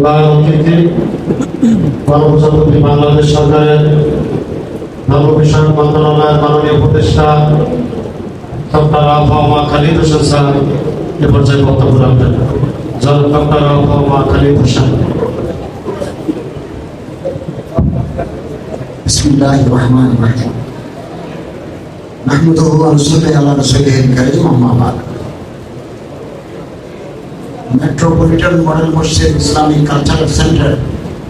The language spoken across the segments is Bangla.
প্রধান অতিথি কর্মচারী বাংলাদেশ সরকারের ধর্ম বিষয়ক মন্ত্রণালয়ের মাননীয় উপদেষ্টা ডক্টর আবহাওয়া খালিদ হোসেন স্যার এ পর্যায়ে বক্তব্য রাখবেন জনাব ডক্টর আবহাওয়া খালিদ হোসেন بسم الله الرحمن الرحيم نحمده ونصلي على رسوله الكريم أما بعد মেট্রোপলিটন মডেল মসজিদ ইসলামিক কালচারাল সেন্টার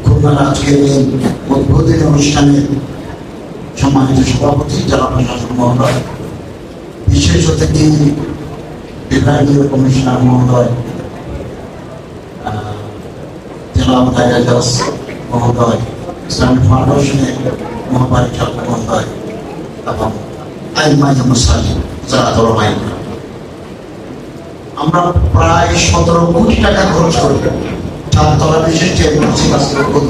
খুলনার আজকের এই উদ্বোধনী অনুষ্ঠানের সম্মানিত সভাপতি জেলা প্রশাসক মহোদয়, বিশেষ অতিথি বিভাগীয় কমিশনার মহোদয় জেলা দায়রাজ মহোদয়, ইসলামিক ফাউন্ডেশনের মহাপরিচালক মহোদয় এবং আইন মাঝে মুসালি যারা দলবাহিনী আমরা প্রায় সতেরো কোটি টাকা খরচ করি। চারতলা বিশিষ্ট এই মসজিদ উদ্বোধন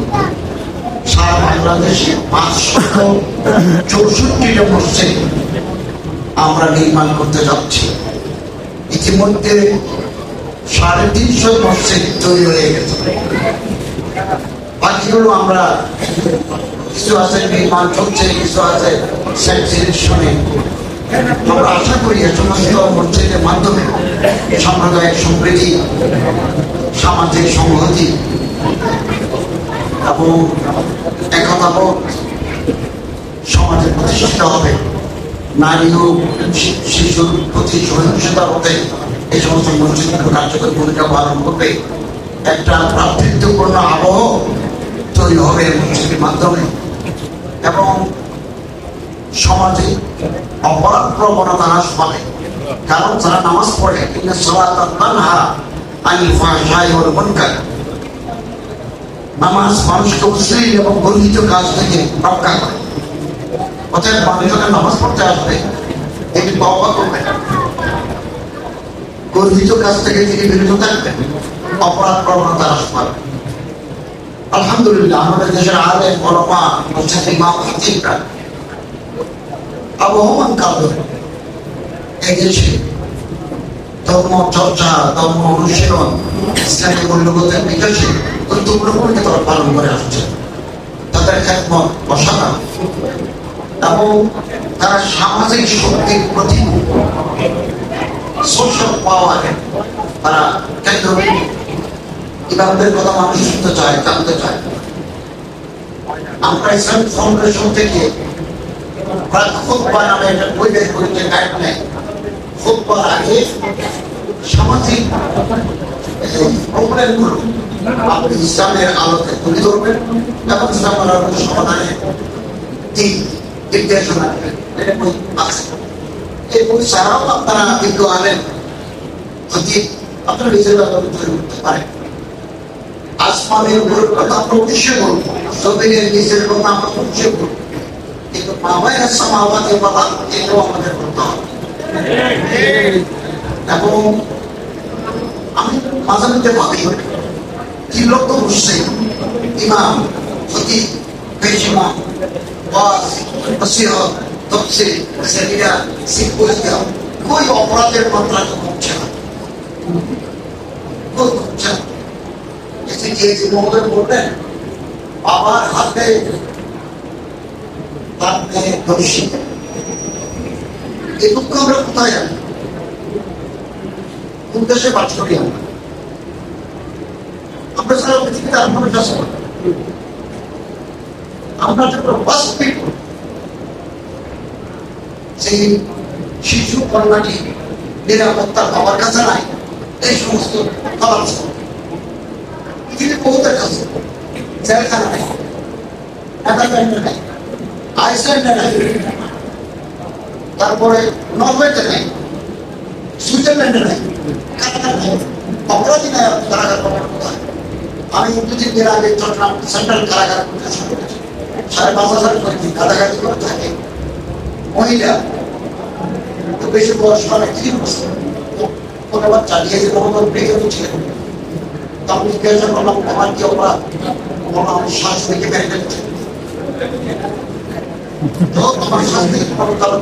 সারা বাংলাদেশে পাঁচশত চৌষট্টিটা মসজিদ আমরা নির্মাণ করতে যাচ্ছি। ইতিমধ্যে সাড়ে তিনশো মসজিদ তৈরি হয়ে গেছে। বাকিগুলো আমরা কিছু আছে, নির্মাণ চলছে, কিছু আছে আমরা আশা করি এই সমস্ত মসজিদের মাধ্যমে সাম্প্রদায়িক সম্প্রীতি, সামাজিক সংহতি। এবং একতাবোধ সমাজে প্রতিষ্ঠিত হবে, নারী ও শিশুর প্রতি সহিংসতা হতে এই সমস্ত মসজিদগুলো কার্যকরী ভূমিকা পালন করবে। একটা ভ্রাতৃত্বপূর্ণ আবহ তৈরি হবে মসজিদের মাধ্যমে। এবং সমাজে অপরাধ প্রবণতা হ্রাস পাবে। কারণ যারা নামাজ পড়ে, ইন্না সালাতা তানহা আনিল ফাহশাই ওয়াল মুনকার। নামাজ মানুষকে অশ্লীল এবং গর্হিত কাজ থেকে রক্ষা করে। অতএব মানুষ যখন নামাজ পড়তে আসবে, এটি তওবা করবে। গর্হিত কাজ থেকে তিনি বিরত থাকবেন, অপরাধ প্রবণতা হ্রাস পাবে। আলহামদুলিল্লাহ, আমাদের দেশের ওলামা মসজিদ ইমাম খতিবরা আবহমান কাল ধরে ধর্ম চর্চা, ধর্ম অনুশীলন ইসলামী মূল্যবোধের বিকাশে তারা পালন করে আসছে। তাদের অসাধারণ। এবং সামাজিক শক্তির প্রতি কথা মানুষ আমরা ইসলামিক ফাউন্ডেশন থেকে বই বের করেছে গাইডলাইন খুতবার আগে সামাজিক প্রবলেমগুলো আপনি ইসলামের আলোতে তুলে ধরবেন এবং ইসলামের আলোতে সমাধানে দিক নির্দেশনা দেবেন। এটা বই আছে। এই ছাড়াও আপনারা কিন্তু আনেন যদি আপনারা নিজের তৈরি করতে পারেন। আসমানের উপরের কথা আমরা অবশ্যই বলব জমিনের নিচের কথা আমরা অবশ্যই বলব কিন্তু মামায় সমাবাদের কথা এটাও আমাদের করতে হবে। এবং আমি মাঝে মধ্যে ভাবি কি লোক তো বসছে ইমাম ক্ষতি পেশিমা বাস নসিহত, তফসিল সেমিনার সিম্পোজিয়াম কই অপরাধের মাত্রা তো কমছে না। কই কমছে না। এসে গিয়েছি মহোদয় বললেন, বাবার হাতে তার মেয়ে এই দুঃখ আমরা কোথায় জানি? কোন দেশে বাস করি আমরা সারা পৃথিবীতে মানুষ আছে না। আমরা যখন বাস্তবিক সেই শিশু কন্যাটি নিরাপত্তা বাবার কাছে নাই, এই সমস্ত খাবার পৃথিবীর বহুতের কাছে। জেলখানা নাই নেদারল্যান্ডে নাই, আইসল্যান্ডে নাই। তারপরে নরওয়েতে নাই, সুইজারল্যান্ডে নাই। নাই কারাগার আমি দুদিন দিন আগে চট্টগ্রাম সেন্ট্রাল কারাগার করেছি সাড়ে পাঁচ হাজার কয়েকটি কারাগারি করে থাকে মহিলা তো বেশি বয়স মানে তিন বছর কোনো বাচ্চা নিয়ে যে কোনো বেঁচে ছিলেন আমি জিজ্ঞাসা করলাম আমার কি অপরাধ আমার আমার শ্বাস থেকে বের ফেলছে তো তোমার শ্বাস থেকে কোনো কারণ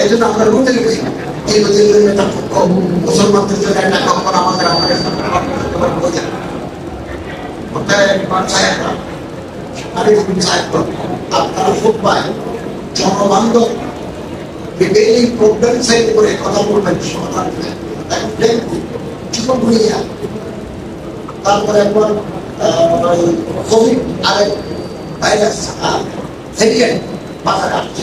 এই জন্য আমরা রুটে গেছি। দীর্ঘদিন একটা কখন আমাদের সাইড করে কথা বলবেন, সমাধান তারপরে একবার কোভিড আরেক ভাইরাস বাজারে আসছে।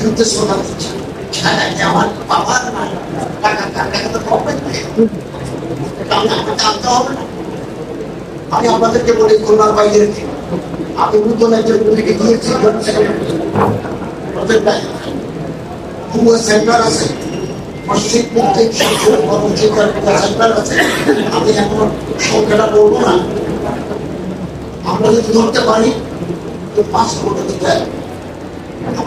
দিচ্ছে হ্যাঁ, আমার হবে না। আমি আপনাদেরকে বলি খুলনার বাইরে আমি নতুন একজন পুলিকে পুরো সেন্টার আছে। মসজিদ প্রত্যেক সেন্টার আছে। আমি এখন আমরা যদি ধরতে পারি তো পাঁচ কোটি দিতে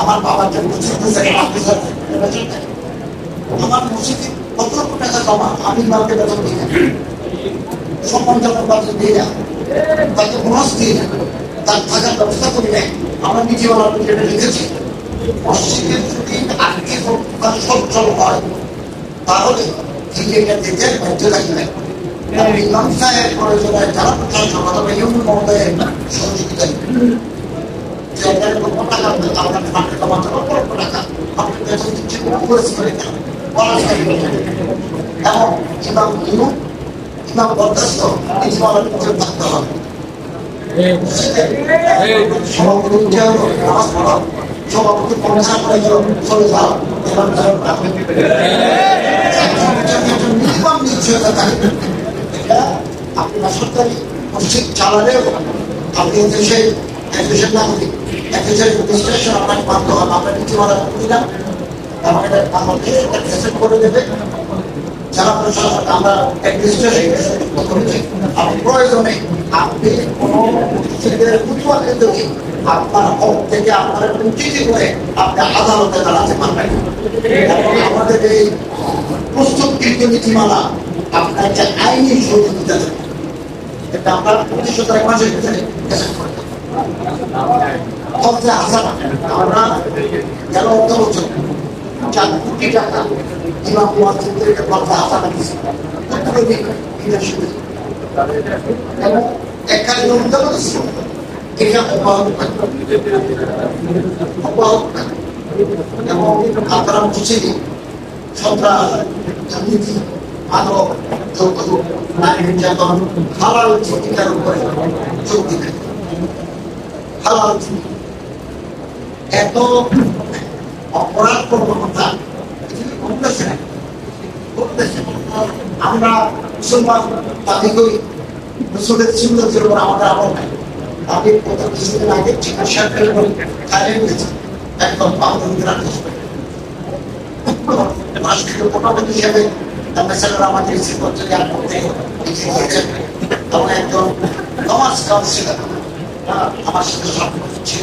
আমার বাবার যে আমার মসজিদে কত লক্ষ টাকা জমা? আমি বাবাকে বেতন দিই না। সম্মান যখন বাচ্চা দিয়ে না তাকে বোনাস দিয়ে না, তার থাকার ব্যবস্থা করি নাই আমরা নিজে ওনার যেটা লিখেছি মসজিদের যদি আর্থিক সচ্ছল হয়, তাহলে ক্রিকেটের দিকে বাধ্য থাকবে ইমাম সাহেব প্রয়োজনে যারা প্রশাসক অথবা ইউনিয়ন মহোদয়ের সহযোগিতা এবং ইমাম ইউনিয়ন ইমাম বরদাস্ত হবে সভাপতি উঠেও নামাজ পড়া সভাপতি সরকারি মসজিদ চালালেও আপনি দেশের এক দেশের নাগরিক এক দেশের রেজিস্ট্রেশন আপনাকে হবে আপনার নীতি মানা করি না এবং আমাকে একটা করে দেবে। যারা প্রশাসক আমরা করেছি, আপনি প্রয়োজনে আপনি কোনো মসজিদের প্রতিবাদের যদি আপনার হক থেকে আপনার চিঠি করে আপনি আদালতে দাঁড়াতে পারবেন আমাদের এই প্রস্তুতকৃত নীতিমালা আপনাকে আইনি সহযোগিতা এটা আমরা প্রতিশত এক দেব। ফলে হাসানা আমরা গেল অর্থ বছর চার কোটি টাকা ইমাম মসজিদদেরকে দিন এটা শুনে এবং একখানে অনুদান দিচ্ছে এটা অব্যাহত অব্যাহত এবং আপনারা বুঝেনি সন্ত্রাস, দুর্নীতি মাদক নারী নির্যাতন, হালাল জীবিকার উপরে যোগ দিতে হালাল জীবিকা। এত অপরাধ প্রবণতা নেই। আমরা মুসলমান উপর আমাদের নাই। আমি গত কিছুদিন আগে চিকিৎসা করে খাইয়ে নিয়েছি একদম রাষ্ট্রীয় মোটামুটি হিসেবে আমাদের করতে নমাজ কাউন্সিলর আমার সাথে সম্পর্ক ছিল।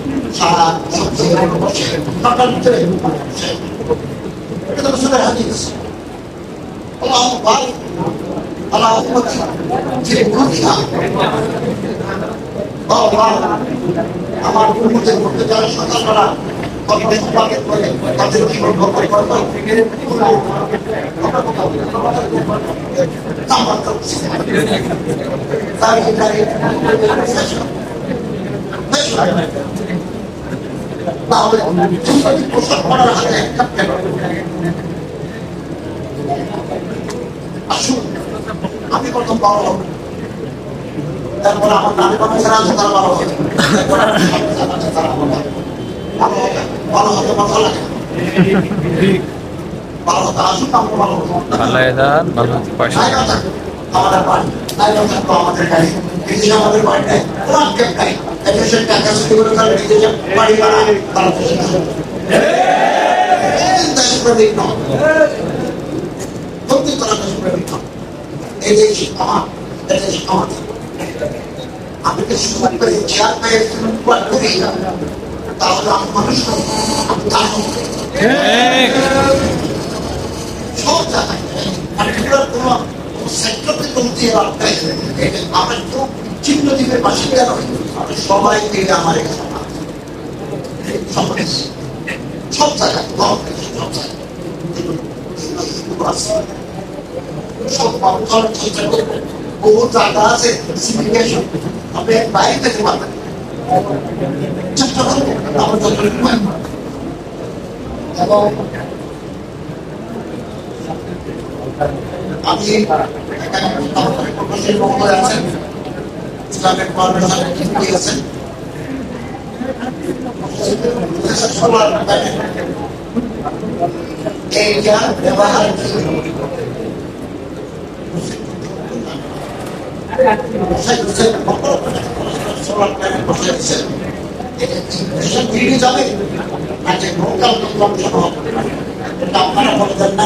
সারা ভিতরে বসে এটা তো শুনে হাজির আল্লাহ আকবার আল্লাহ যে কথা বাবা আমার উন্মতের মধ্যে যারা সকালবেলা কর্মে সমাগে করে তাদের জীবন গল্প করব তাহলে তুমি পোশাক পরার হাতে একটা আসুন আমি প্রথম বাবা তারপর আমার স্বামী যারা আছে তারা। ভালো হবে। ভালো হতে মাথা লাগে ভালো হতে আসুন আমরা ভালো ভালো ভালো হতে থাকবে আমাদের বাড়ি। জায়গা থাকবে আমাদের গাড়ি বিদেশে আমাদের বাড়ি নেই কোন কেপ গাড়ি এদেশের টাকা ছুটি করে তাহলে বিদেশে বাড়ি ভাড়া তারা দেশে দেশপ্রেমিক নয় সত্যি তারা দেশপ্রেমিক নয় এই দেশ আমার এই দেশ আমাদের আমি তো সুযোগ পেয়ে চেয়ার পেয়ে করি তাহলে আমি মানুষ নই, আমি দানব। সব জায়গায় পার্টিকুলার কোন সেক্টরকে দিয়ে লাভ আমরা কেউ চিহ্ন দ্বীপের বাসিন্দা নই আমরা সবাই মিলে আমার এখানে সব জায়গা বাইরে করব আমরা এবং আমি আছেন ইসলামের ফাউন্ডেশনের আছেন এইটা ব্যবহার কি? বসাই দিচ্ছেন, সোলার প্যানেল বসাই দিচ্ছেন। এটা কি দেশের দিল্লি যাবে আপনারা বলে না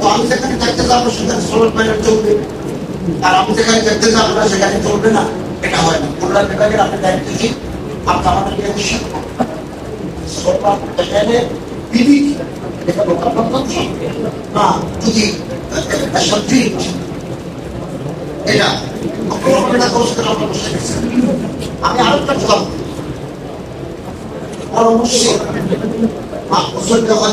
তো আমি যেখানে দেখতে যাব, সেখানে সোলার প্যানেল চলবে। আর আমি যেখানে দেখতে যাব না, সেখানে চলবে না। এটা হয় না। কল্যাণ বিভাগের আপনি দায়িত্ব কি? আপনি আমাদেরকে নিশ্চিত সোলার এটা। আমি আরেকটা জবাব দিই। পরামর্শে যখন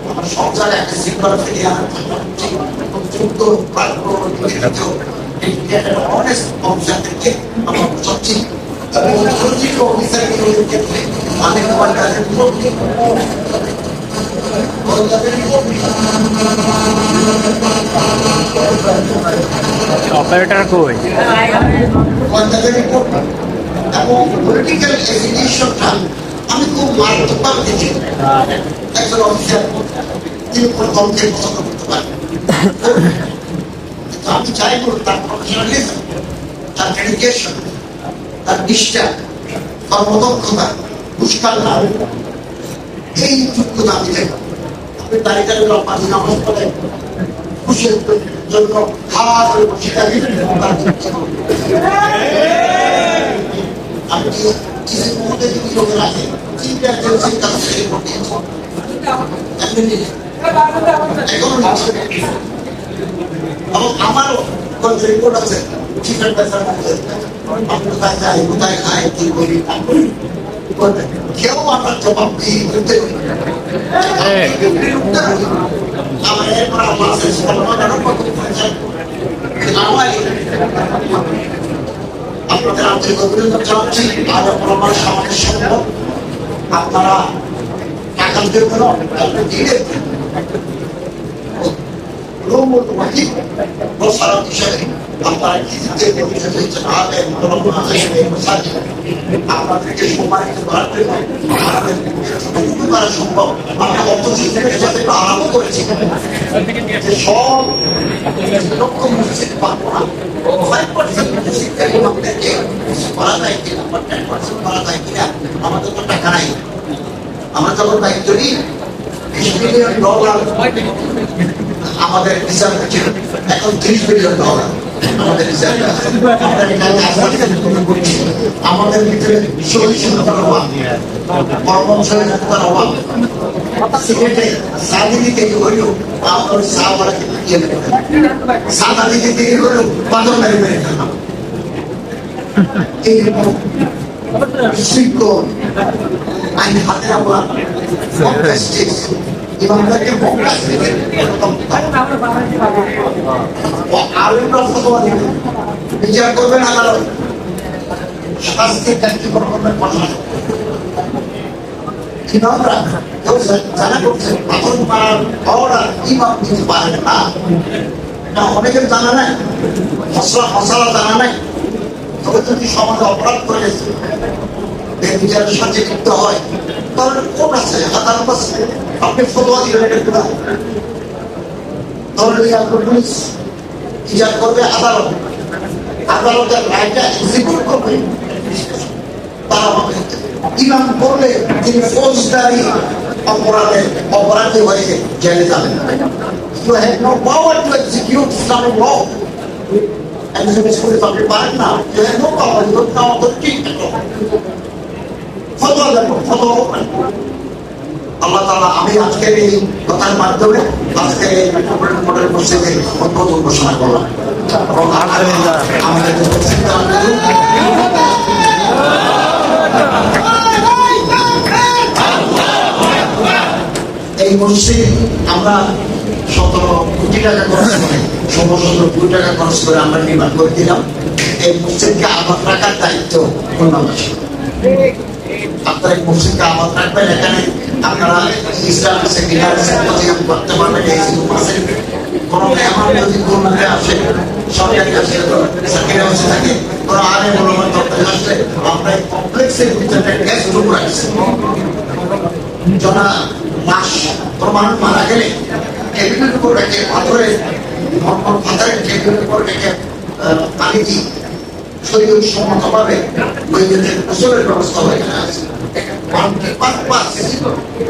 জায়গায় একটা শৃঙ্খলা ফিরিয়ে আনার চেষ্টা করছি এবং যুক্ত প্রাপ্য লিখিত এই অনেস্ট অফিসার আমরা চাচ্ছি এবং সচিব অফিসারগুলোর ক্ষেত্রে আমি আমার কাছে অপারেটর কই? এবং পলিটিক্যাল এডুকেশনটা খুব মারাত্মকভাবে দেখি একজন অফিসার তিনি কোনো দলকে পছন্দ করতে পারেন আমি চাইব তার প্রফেশনালিজম তার ডেডিকেশন তার নিষ্ঠা কর্মদক্ষতা পুষ্কার না এই যোগ্যতা আমি দেখব আপনি তালিকা পাঁচ নামাজ পড়ে খুশির জন্য হাওয়া করে বসে থাকি তার চিন্তা কিছু মুহূর্তে যদি লোকের আছে চিন্তা করছেন তার শেষ করতে। এবং আমারও রিপোর্ট আছে চিকেন পেশার মধ্যে কোথায় যাই কোথায় খাই কি করি না করি কেউ আমার জবাব দিয়ে আমার এরপর আমার পয়সা। আমার আপনাদের আন্তরিক অভিনন্দন জানাচ্ছি আর আমার সমাজের সম্ভব আপনারা টাকা দেবেন না, আপনি দিয়ে। রুমুল ওয়াহিদ বসারত হিসেবে আমাদের যতটুকু করা সম্ভব আমরা অর্থ শিক্ষকের সাথে আরম্ভ করেছি সব লক্ষ মসজিদ পাবো না ফাইভ পার্সেন্ট শিক্ষা ইমামদেরকে কিছু যায় কিনা বা টেন পার্সেন্ট করা যায় কিনা আমাদের তো টাকা নাই আমরা যখন দায়িত্ব নিই বিশ মিলিয়ন ডলার আমাদের রিজার্ভ এখন ত্রিশ বিলিয়ন ডলার। আমাদের। আমাদের ভিতরে সহিষ্ণুতার অভাব কর্মসহিষ্ণুতার অভাব সিগারেটে সাদি দিতে হইল বিশৃঙ্খল আইন হাতে আমরা ইমামদেরকে বিচার করবেন আদালত অনেকের জানা নাই মশলা মশলা জানা নাই তবে যদি সমাজে অপরাধ করে গেছে বিচারের সাথে যুক্ত হয়। তাহলে কোন আছে? আদালত আছে? আপনি ফতোয়া দিবেন এটা গুণা তাহলে পুলিশ বিচার করবে আদালত। আদালতের রায়টা এক্সিকিউট করবে। তারা আমাকে ইমাম করলে তিনি ফৌজদারি অপরাধে অপরাধী হয়ে জেলে যাবেন। You have no power to execute Islamic law. আপনি পারেন না? You have আল্লাহ তাআলা, আমি আজকের এই কথার মাধ্যমে আজকে এই মেট্রোপলিটন মডেল মসজিদের উদ্বোধন ঘোষণা করলাম। মসজিদ। এই মসজিদ আমরা সতেরো কোটি টাকা খরচ করে ষোলো কোটি টাকা খরচ করে আমরা নির্মাণ করে দিলাম। এই মসজিদকে আবার রাখার দায়িত্ব খুলনাবাসী আপনারা এই মসজিদকে আবার রাখবেন এখানে? আপনারা ইসলামিক সেমিনার সিম্পোজিয়াম করতে পারবেন এই মাসে কোনো এমন যদি খুলনাতে আসে সরকারি কাছে সাকিরা হচ্ছে থাকে কোনো আরে মূল্যবান দপ্তরে আসলে আমরা কমপ্লেক্সের ভিতরে গ্যাস রুম রাখছি জনা লাশ প্রমাণ মারা গেলে টেবিলের উপর রেখে পাথরে পাথরের টেবিলের উপর রেখে পানি দিই শরীর সম্মত ভাবে মহিলাদের গোসলের ব্যবস্থা হয়ে আছে